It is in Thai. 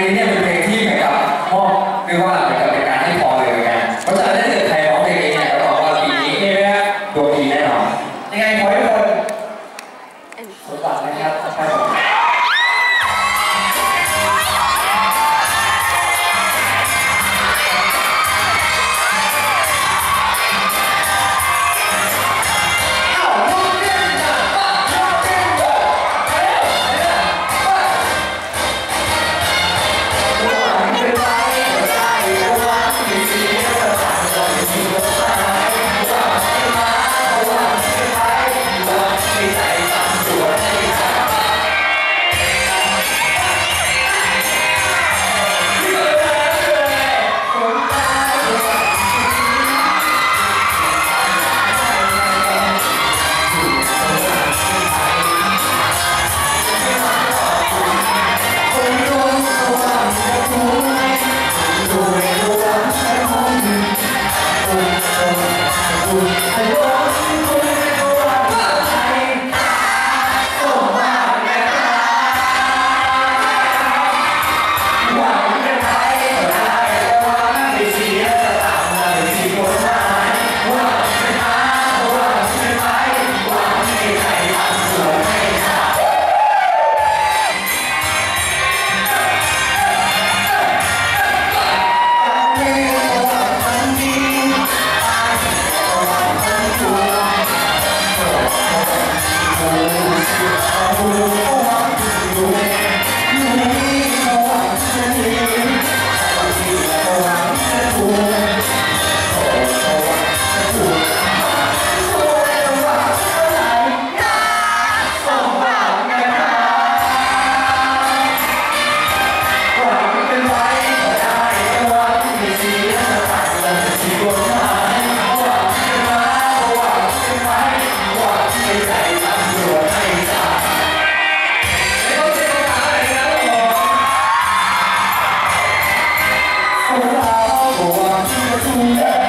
นี้เนี่ยเป็นเพลงที่เหมือนกับมอบเรีว่าเหมือนกับเป็นการให้พรเลยเหมือนกันเพราะฉะนั้นถ้าเกิดใครร้องเพลงนี้เนี่ยก็บอกว่าปีนี้เนี่ยดวงดีแน่นอนยังไงขอให้ทุกคนสมหวังนะครับ Yeah.